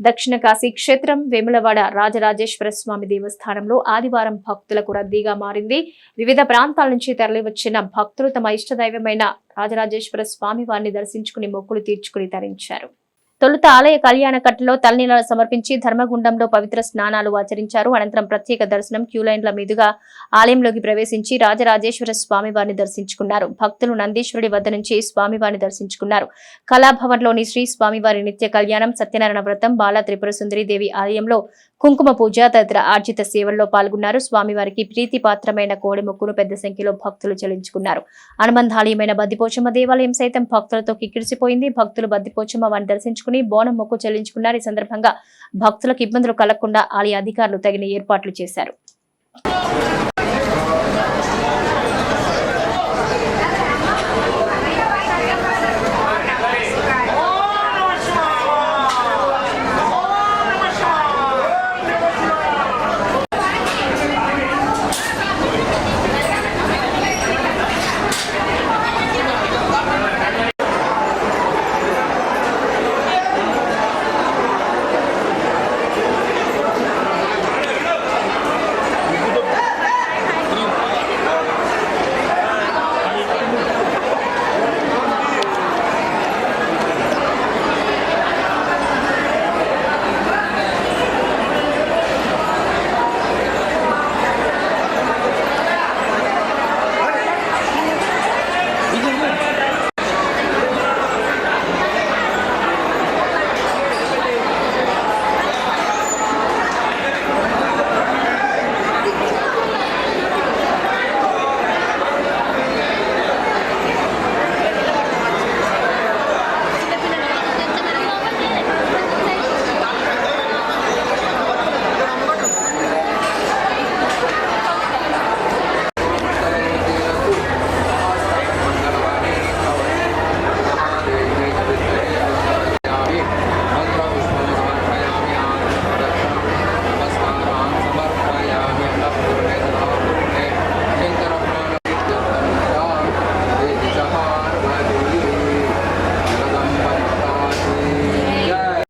దక్షిణ కాశీ క్షేత్రం వేములవాడ రాజరాజేశ్వర స్వామి దేవస్థానంలో ఆదివారం భక్తులకు రద్దీగా మారింది. వివిధ ప్రాంతాల నుంచి తరలివచ్చిన భక్తులు తమ ఇష్టదైవమైన రాజరాజేశ్వర స్వామి వారిని దర్శించుకుని మొక్కులు తీర్చుకుని తరించారు. తొలుత ఆలయ కళ్యాణ కట్టలో తలనీలాలు సమర్పించి ధర్మగుండంలో పవిత్ర స్నానాలు ఆచరించారు. అనంతరం ప్రత్యేక దర్శనం క్యూలైన్ల మీదుగా ఆలయంలోకి ప్రవేశించి రాజరాజేశ్వర స్వామి వారిని దర్శించుకున్నారు. భక్తులు నందీశ్వరుడి వద్ద నుంచి స్వామివారిని దర్శించుకున్నారు. కళాభవన్లోని శ్రీ స్వామివారి నిత్య కళ్యాణం సత్యనారాయణ వ్రతం బాల త్రిపుర సుందరి దేవి ఆలయంలో కుంకుమ పూజ తదితర ఆర్జిత సేవల్లో పాల్గొన్నారు. స్వామివారికి ప్రీతిపాత్రమైన కోడి మొక్కును పెద్ద సంఖ్యలో భక్తులు చెల్లించుకున్నారు. అనుబంధాలయమైన బద్దిపోచమ్మ దేవాలయం సైతం భక్తులతో కిక్కిరిసిపోయింది. భక్తులు బద్దిపోచమ్మ వారిని దర్శించుకుని బోనం మొక్కు చెల్లించుకున్నారు. ఈ సందర్భంగా భక్తులకు ఇబ్బందులు కలగకుండా ఆలయ అధికారులు తగిన ఏర్పాట్లు చేశారు.